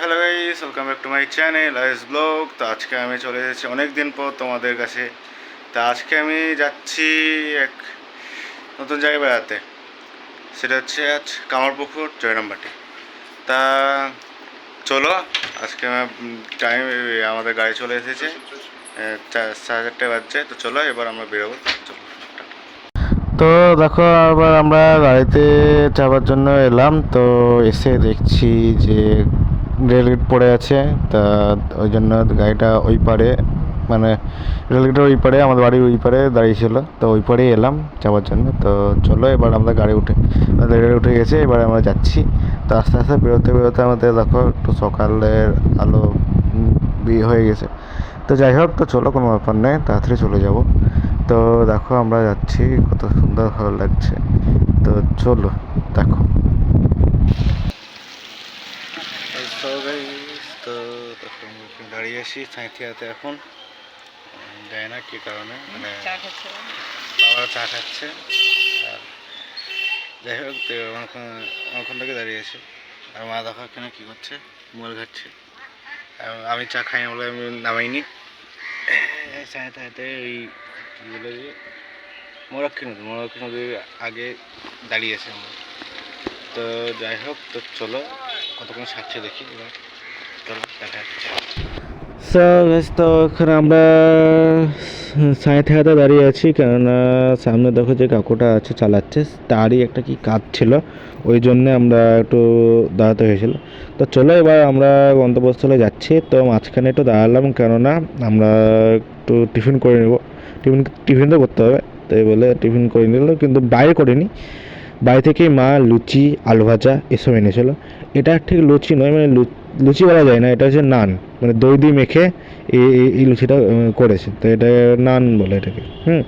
Hello guys welcome back to my channel ice blog তো আজকে আমি চলে এসেছি অনেক দিন পর তোমাদের কাছে। তা আজকে আমি যাচ্ছি এক নতুন জায়গায় বেড়াতে। সেটা হচ্ছে আজ কামারপুকুর জয়রামবাটি তা চলো, আজকে টাইম আমাদের গাড়ি চলে এসেছে। সাড়ে চারটে বাজছে। তো চলো, এবার আমরা বেরোবো। চলো। তো দেখো, আবার আমরা গাড়িতে যাওয়ার জন্য এলাম। তো এসে দেখছি যে রেলগেট পড়ে আছে। তা ওই জন্য গাড়িটা ওই পারে মানে রেলগেটের ওই পারে আমাদের বাড়ির ওই পারে দাঁড়িয়েছিল। তো ওই পারেই এলাম যাওয়ার জন্য। তো চলো, এবার আমরা গাড়ি উঠে রেলে উঠে গেছে। এবার আমরা যাচ্ছি। তো আস্তে আস্তে বেরোতে বেরোতে আমাদের দেখো, একটু সকালের আলো বিয়ে হয়ে গেছে। তো যাই হোক, তো চলো, কোনো ব্যাপার নেই তাড়াতাড়ি চলে যাব। তো দেখো আমরা যাচ্ছি কত সুন্দর ভালো লাগছে। তো চলো দেখো। তো দাঁড়িয়ে আছি সাঁইথিয়াতে এখন। জানি না কী কারণে মানে চা খাচ্ছে। বাবা চা খাচ্ছে। আর যাই হোক তো অনেকক্ষণ অনেকক্ষণ থেকে দাঁড়িয়ে আছি। আর মা দেখো এখানে কী করছে মোবাইল ঘাটছে আর আমি চা খাই না বলে আমি নামাইনি। হাতে ওই মোরাক্ষী নদী মোরাক্ষী নদীর আগে দাঁড়িয়ে আছি আমরা। তো যাই হোক, তো চলো কতক্ষণ সারছে দেখি এবার। চলো, দেখা যাচ্ছে তো এখানে আমরা সাঁই থাকাতে দাঁড়িয়ে আছি, কেননা সামনে দেখো যে কাকুটা আছে, চালাচ্ছে। তারই একটা কি কাজ ছিল, ওই জন্যে আমরা একটু দাঁড়াতে হয়েছিল। তো চলো এবার আমরা গন্তব্যস্থলে যাচ্ছি। তো মাঝখানে একটু দাঁড়ালাম, কেননা আমরা একটু টিফিন করে নেব। টিফিন টিফিন তো করতে হবে। তাই বলে টিফিন করে নিল, কিন্তু বাইরে করিনি। বাড়ি থেকেই মা লুচি, আলু ভাজা এসব এনেছিল। এটা ঠিক লুচি নয় মানে লুচি বলা যায় না, এটা হচ্ছে নান। মানে দই দিয়ে মেখে এই লুচিটা করেছে। তো এটা নান বলে এটাকে, হুম?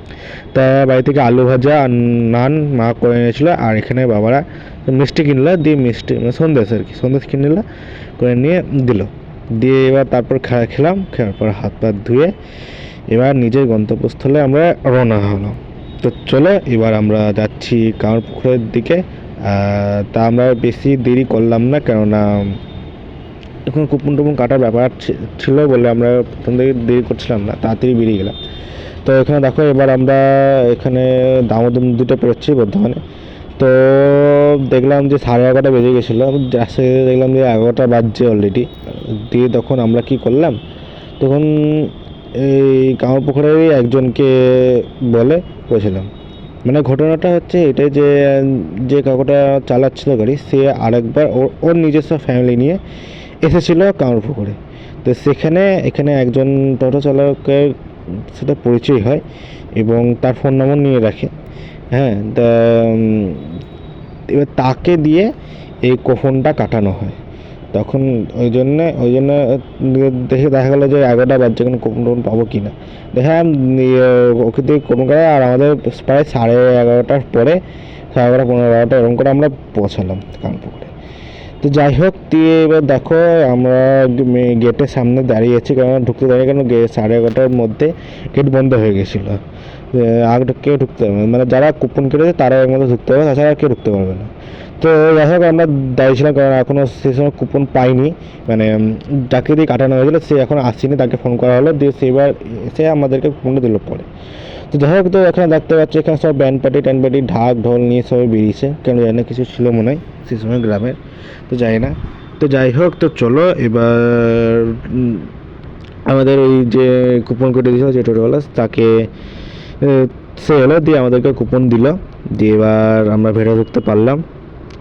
তা বাড়ি থেকে আলু ভাজা আর নান মা করে এনেছিল, আর এখানে বাবারা মিষ্টি কিনলো, দিয়ে মিষ্টি মানে সন্দেশ আর কি, সন্দেশ কিনে নিল, করে নিয়ে দিল। দিয়ে এবার তারপর খা- খেলাম, খেলার পর হাত পা ধুয়ে এবার নিজের গন্তব্যস্থলে আমরা রওনা হলাম। তো চলো, এবার আমরা যাচ্ছি কামার পুকুরের দিকে তা আমরা বেশি দেরি করলাম না, কেননা এখন কুপন টুপন কাটার ব্যাপার ছিল বলে আমরা প্রথম থেকে দেরি করছিলাম না, তাড়াতাড়ি বেরিয়ে গেলাম। তো এখানে দেখো, এবার আমরা এখানে দামোদর নদীটা পেরোচ্ছি বর্ধমানে। তো দেখলাম যে সাড়ে এগারোটা বেজে গেছিল গিয়ে দেখলাম যে এগারোটা বাজছে অলরেডি দিয়ে তখন আমরা কি করলাম? তখন এই কামার পুকুরেরই একজনকে বলে করেছিলাম। মানে ঘটনাটা হচ্ছে এটাই যে যে কাকুটা চালাচ্ছিল গাড়ি, সে আরেকবার ওর ওর নিজস্ব ফ্যামিলি নিয়ে এসেছিল কামার পুকুরে। তো সেখানে, এখানে একজন টোটো চালকের সাথে পরিচয় হয় এবং তার ফোন নম্বর নিয়ে রাখে। হ্যাঁ তা এবার তাকে দিয়ে এই কোফনটা কাটানো হয়। তখন ওই জন্যে, ওই জন্য দেখে দেখা গেলো যে এগারোটা বাজছে কোনো কোপন পাবো কি না। দেখলাম ওকে দিয়ে কোপন করে আর আমাদের প্রায় সাড়ে এগারোটার পরে, সাড়ে এগারোটা, পনেরো এগারোটা, এরকম করে আমরা পৌঁছালাম কানপুকুরে। তো যাই হোক, দিয়ে এবার দেখো, আমরা গেটের সামনে দাঁড়িয়ে আছি কারণ ঢুকতে দাঁড়িয়ে কেন গে- সাড়ে এগারোটার মধ্যে গেট বন্ধ হয়ে গেছিল। আগে কেউ ঢুকতে পারবে মানে যারা কুপন কেটেছে, তারা এর মধ্যে ঢুকতে পারবে তাছাড়া কেউ ঢুকতে পারবে না। তো যাই হোক, আমরা দাঁড়িয়েছিলাম কারণ এখনও সে সময় কুপন পাইনি। মানে যাকে দিয়ে কাটানো হয়েছিল, সে এখন আসেনি, তাকে ফোন করা হলো, দিয়ে সেবার সে আমাদেরকে কুপনটা দিল পরে তো যাই হোক, তো এখানে দেখতে পাচ্ছি, এখানে সব ব্যান্ড পার্টি ট্যান্ড পার্টি ঢাক, ঢোল নিয়ে সবাই বেরিয়েছে। কেন জানি না, কিছু ছিল মনে হয় সে সময় গ্রামের, তো যাই না। তো যাই হোক, তো চলো, এবার আমাদের ওই যে কুপন কেটে দিয়েছিল যে টোটোওয়ালা তাকে সে এলো দিয়ে আমাদেরকে কুপন দিল। দিয়ে এবার আমরা ভেড়ে ঢুকতে পারলাম।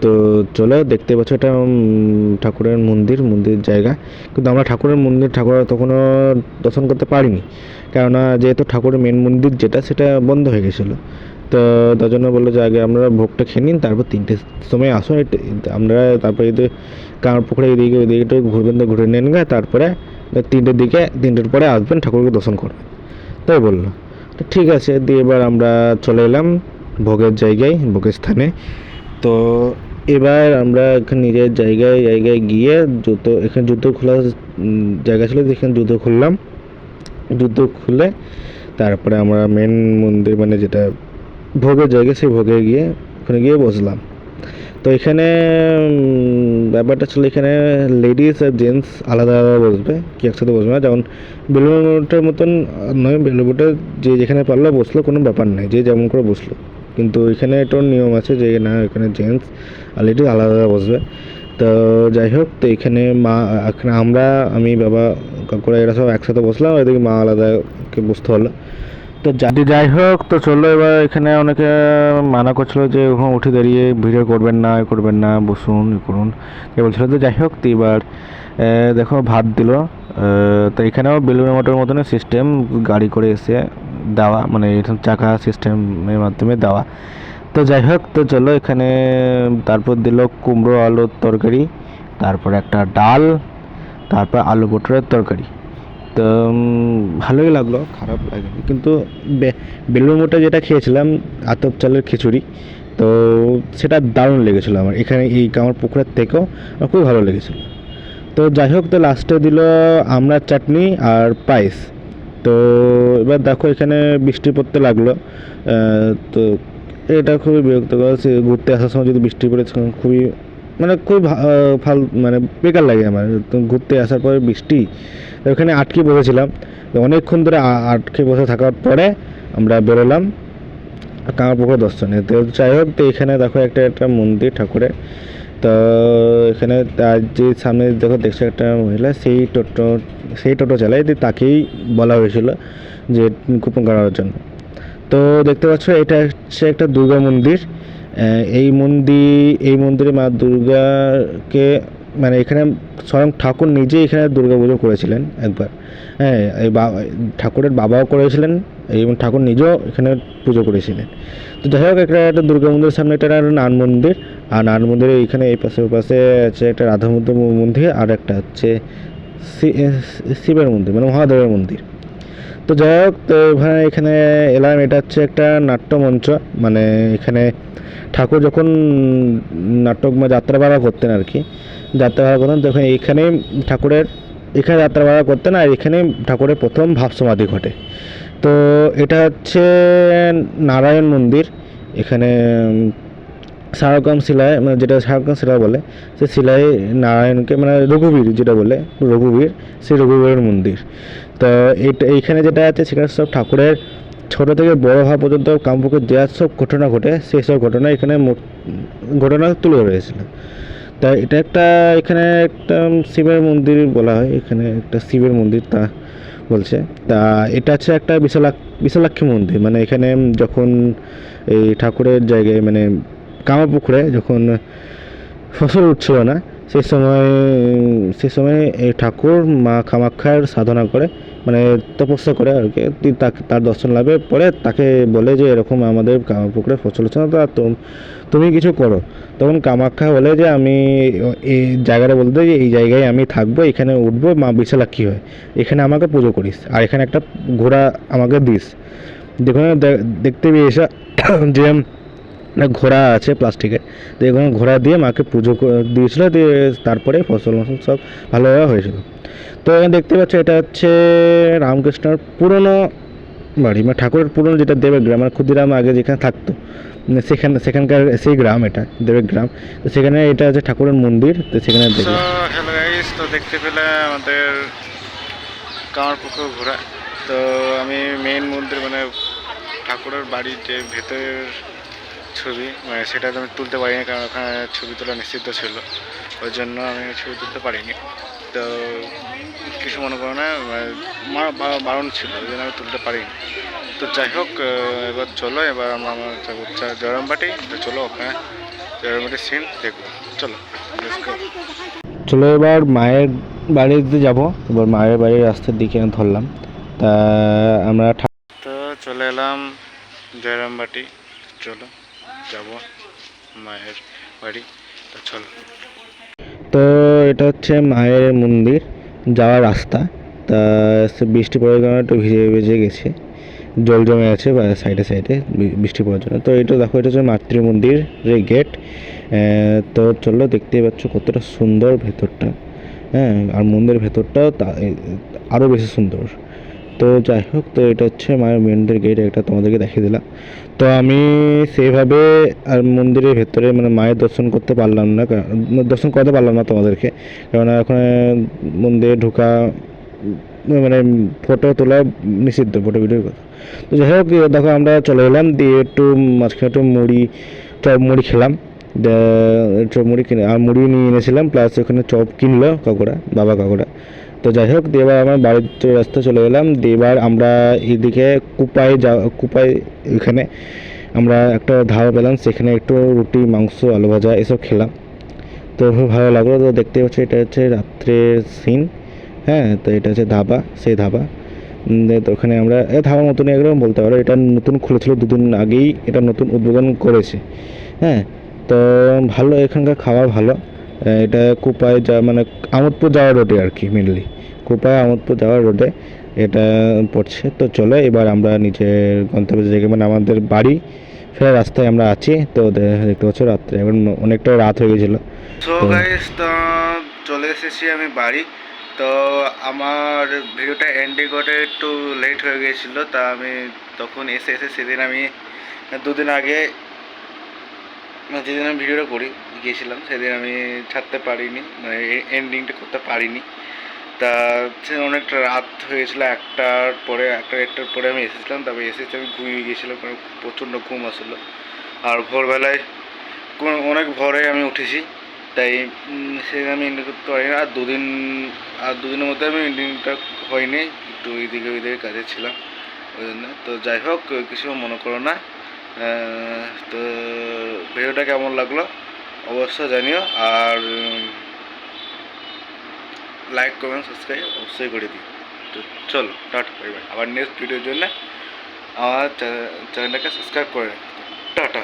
তো চলো, দেখতে পাচ্ছ এটা ঠাকুরের মন্দির মন্দির জায়গা। কিন্তু আমরা ঠাকুরের মন্দির, ঠাকুর তখনও দর্শন করতে পারিনি। কেননা যেহেতু ঠাকুরের মেন মন্দির যেটা, সেটা বন্ধ হয়ে গেছিল। তো তার জন্য বলল যে, আগে আমরা ভোগটা খেয়ে নিন, তারপর তিনটের সময় আসুন আমরা তারপরে যদি কামার পুকুরে এদিকে ওইদিকে একটু ঘুরবেন, তো ঘুরে নেন গা তারপরে তিনটের দিকে, তিনটের পরে আসবেন, ঠাকুরকে দর্শন করবেন। তাই বলল। তো ঠিক আছে, দিয়ে এবার আমরা চলে এলাম ভোগের জায়গায়, ভোগের স্থানে। তো এবার আমরা এখানে নিজের জায়গায় জায়গায় গিয়ে জুতো, এখানে জুতো খোলার জায়গা ছিল যেখানে জুতো খুললাম। জুতো খুলে তারপরে আমরা মেন মন্দির মানে যেটা ভোগের জায়গা, সেই ভোগে গিয়ে ওখানে গিয়ে বসলাম। তো এখানে ব্যাপারটা ছিল এখানে লেডিস আর জেন্টস আলাদা আলাদা বসবে কি একসাথে বসবে না। যেমন বেলুনের মতন নয় বেলুনবোটে যে যেখানে পারল বসল, কোনো ব্যাপার নেই, যে যেমন করে বসল। কিন্তু এখানে এটাও নিয়ম আছে যে না, এখানে জেন্টস আর লেডিস আলাদা বসবে। তো যাই হোক, তো এখানে মা, এখানে আমরা, আমি, বাবা, কাকুরা এরা সব একসাথে বসলাম এদিকে মা আলাদা কে বসতে হলো তো যাই হোক, তো চলল এবার এখানে অনেকে মানা করছিল যে ওখানে উঠে দাঁড়িয়ে ভিডিও করবেন না, এ করবেন না, বসুন ই করুন। এ বলছিল তো যাই হোক, তো এবার দেখো, ভাত দিল। তো এখানেও বেলুনের মটোর মতনই সিস্টেম গাড়ি করে এসে দেওয়া মানে এরকম চাকা সিস্টেমের মাধ্যমে দেওয়া। তো যাই হোক, তো চলো এখানে তারপর দিল কুমড়ো আলুর তরকারি, তারপর একটা ডাল, তারপর আলু পটরের তরকারি। তো ভালোই লাগল, খারাপ লাগেনি। কিন্তু বেলুর মঠে যেটা খেয়েছিলাম, আতপ চালের খিচুড়ি, তো সেটা দারুণ লেগেছিলো আমার। এখানে এই কামার পুকুরের থেকেও আমার খুব ভালো লেগেছিলো। তো যাই হোক, তো লাস্টে দিল আমড়ার চাটনি আর পায়েস। তো এবার দেখো এখানে বৃষ্টি পড়তে লাগল তো এটা খুবই বিরক্তকর ঘুরতে আসার সময় যদি বৃষ্টি পড়ে খুবই মানে খুবই ফাল মানে বেকার লাগে আমার। তো ঘুরতে আসার পরে বৃষ্টি ওখানে আটকে বসেছিলাম। অনেকক্ষণ ধরে আটকে বসে থাকার পরে আমরা বেরোলাম কামারপুকুর দর্শনে। তো যাই হোক, তো এখানে দেখো একটা একটা মন্দির ঠাকুরের। তো এখানে তার যে সামনে দেখো দেখছে একটা মহিলা, সেই টোটো সেই টোটো চালায়। তাকেই বলা হয়েছিল যে কুপন করার জন্য। তো দেখতে পাচ্ছ, এটা হচ্ছে একটা দুর্গা মন্দির। এই মন্দির, এই মন্দিরে মা দুর্গাকে মানে এখানে স্বয়ং ঠাকুর নিজে এখানে দুর্গা পুজো করেছিলেন একবার। হ্যাঁ এই ঠাকুরের বাবাও করেছিলেন এবং ঠাকুর নিজেও এখানে পুজো করেছিলেন। তো যাই হোক, একটা একটা দুর্গা মন্দিরের সামনে একটা নান মন্দির, আর নান মন্দিরে এইখানে এই পাশে পাশে আছে একটা রাধা মন্দির, আর একটা হচ্ছে শিবের মন্দির মানে মহাদেবের মন্দির। তো যাই হোক, তো এখানে এখানে এলাম, এটা হচ্ছে একটা নাট্যমঞ্চ মানে এখানে ঠাকুর যখন নাটক বা যাত্রা করতেন আর কি যাত্রা ভাড়া করতেন তখন এখানে ঠাকুরের, এখানে যাত্রা ভাড়া করতেন আর এখানে ঠাকুরের প্রথম ভাব সমাধি ঘটে। তো এটা হচ্ছে নারায়ণ মন্দির। এখানে শাহরুখাম শিলায় মানে যেটা শাহরুখাম শিলা বলে, সে শিলায় নারায়ণকে মানে রঘুবীর যেটা বলে, রঘুবীর, সেই রঘুবীরের মন্দির। তো এটা এইখানে যেটা আছে, সেখানে সব ঠাকুরের ছোটো থেকে বড় হওয়া পর্যন্ত কামপুকে দেওয়ার সব ঘটনা ঘটে, সেই সব ঘটনা এখানে ঘটনা তুলে ধরেছিল। তা এটা একটা এখানে একটা শিবের মন্দির বলা হয়, এখানে একটা শিবের মন্দির তা বলছে। তা এটা হচ্ছে একটা বিশালাক, বিশালাক্ষী মন্দির মানে এখানে যখন এই ঠাকুরের জায়গায় মানে কামাপুকুরে যখন ফসল উঠছিল না সেই সময়, সে সময় এই ঠাকুর মা কামাখ্যার সাধনা করে মানে তপস্যা করে আর কি। তার দর্শন লাভের পরে তাকে বলে যে, এরকম আমাদের কামাপুকুরে ফসল হচ্ছে না তো তুমি কিছু করো। তখন কামাখ্যা বলে যে, আমি এই জায়গাটা বলতে যে, এই জায়গায় আমি থাকব, এখানে উঠবো, মা বিশালাক্ষী হয়? এখানে আমাকে পুজো করিস, আর এখানে একটা ঘোড়া আমাকে দিস। যেখানে দে- দেখতে পেয়েছে যে একটা ঘোড়া আছে প্লাস্টিকের তো এখানে ঘোড়া দিয়ে মাকে পুজো দিয়েছিল, দিয়ে তারপরে ফসল মসল সব ভালোভাবে হয়েছিল। তো এখানে দেখতে পাচ্ছ, এটা হচ্ছে রামকৃষ্ণর পুরনো বাড়ি মানে ঠাকুরের পুরনো যেটা দেবের গ্রাম মানে ক্ষুদিরাম আগে যেখানে থাকতো মানে সেখানে, সেখানকার সেই গ্রাম এটা দেবের গ্রাম তো সেখানে এটা আছে ঠাকুরের মন্দির, তো সেখানে তো দেখতে পেলে আমাদের কামারপুকুর ঘোরা। তো আমি মেইন মন্দির মানে ঠাকুরের বাড়ির যে ভেতরের ছবি মানে সেটা তো আমি তুলতে পারিনি কারণ ওখানে ছবি তোলা নিষিদ্ধ ছিল। ওই জন্য আমি ছবি তুলতে পারিনি। তো কিছু মনে করো না মানে বারণ ছিল ওই জন্য আমি তুলতে পারিনি। তো যাই হোক এবার চলো এবার আমরা আমার জয়রামবাটি তো চলো ওখানে জয়রামবাটির সিন দেখব। চলো চলো এবার মায়ের বাড়িতে যাব। এবার মায়ের বাড়ির রাস্তার দিকে আমি ধরলাম। তা আমরা তো চলে এলাম জয়রামবাটি চলো। যাব, মায়ের বাড়ি। তো চলো। তো এটা হচ্ছে মায়ের মন্দির, যাওয়ার রাস্তা। তা বৃষ্টি পড়ার কারণে একটু ভিজে ভিজে গেছে। জল জমে আছে বা সাইডে সাইডে বৃষ্টি পড়ার জন্য। তো এটা দেখো, এটা হচ্ছে মাতৃ মন্দিরের গেট তো চলো, দেখতেই পাচ্ছ কতটা সুন্দর ভেতরটা। হ্যাঁ আর মন্দিরের ভেতরটাও তা আরও বেশি সুন্দর। তো যাই হোক, তো এটা হচ্ছে মায়ের মন্দির গেট এটা তোমাদেরকে দেখিয়ে দিলাম। তো আমি সেইভাবে আর মন্দিরের ভেতরে মানে মায়ের দর্শন করতে পারলাম না দর্শন করতে পারলাম না তোমাদেরকে। কারণ ওখানে মন্দিরে ঢোকা মানে ফটো তোলা নিষিদ্ধ ফটো ভিডিও কথা। তো যাই হোক দেখো আমরা চলে এলাম, দিয়ে একটু মাঝখানে একটু মুড়ি, চপ মুড়ি খেলাম। চপ মুড়ি কিনে আর মুড়ি নিয়ে এনেছিলাম প্লাস ওখানে চপ কিনলো কাকুরা, বাবা কাকুরা। তো যাই হোক দিয়ে এবার আমার বাড়ির রাস্তা চলে গেলাম দিয়ে এবার আমরা এইদিকে কুপায় যা কুপায় এখানে আমরা একটা ধাবা পেলাম, সেখানে একটু রুটি, মাংস, আলু ভাজা এসব খেলাম। তো ভালো লাগল, তো দেখতে পাচ্ছি এটা হচ্ছে রাত্রের সিন হ্যাঁ তো এটা হচ্ছে ধাবা, সেই ধাবা। তো ওখানে আমরা ধাবার মতনই একরকম বলতে পারো, এটা নতুন খুলেছিল দুদিন আগেই, এটা নতুন উদ্বোধন করেছে। হ্যাঁ তো ভালো, এখানকার খাবার ভালো। এটা কুপায় যা মানে আমোদপুর যাওয়ার রোডে আর কি মেনলি কুপায় আমোদপুর যাওয়ার রোডে এটা পড়ছে। তো চলো এবার আমরা নিজের গন্তব্য জায়গায় মানে আমাদের বাড়ি ফেরার রাস্তায় আমরা আছি। তো দেখতে পাচ্ছ রাত্রে এখন অনেকটা রাত হয়ে গেছিল। সো তো- চলে এসেছি আমি বাড়ি। তো আমার ভিডিওটা এন্ডিং করতে একটু লেট হয়ে গিয়েছিল তা আমি তখন এসে এসে সেদিন আমি দুদিন আগে যেদিন আমি ভিডিওটা করি, গিয়েছিলাম, সেদিন আমি ছাড়তে পারিনি মানে এন্ডিংটা করতে পারিনি। তা সে অনেকটা রাত হয়েছিল, একটার পরে, একটা একটার পরে আমি এসেছিলাম, তারপরে এসেছি, আমি ঘুমিয়ে গিয়েছিলাম, কারণ প্রচণ্ড ঘুম আসলো। আর ভোরবেলায় কোন- অনেক ভোরে আমি উঠেছি, তাই সেদিন আমি এন্ডিং করতে পারিনি। আর দুদিন, আর দুদিনের মধ্যে আমি এন্ডিংটা হয়নি, একটু ওইদিকে ওইদিকে কাজে ছিলাম, ওই জন্য। তো যাই হোক, কিছু মনে করো না। তো ভিডিওটা কেমন লাগল? অবশ্যই জানিও, আর লাইক কমেন্ট সাবস্ক্রাইব অবশ্যই করে দিই তো চলো, টাটা বাই বাই আবার নেক্সট ভিডিওর জন্য আমার চ্যানেলটাকে সাবস্ক্রাইব করে টাটা।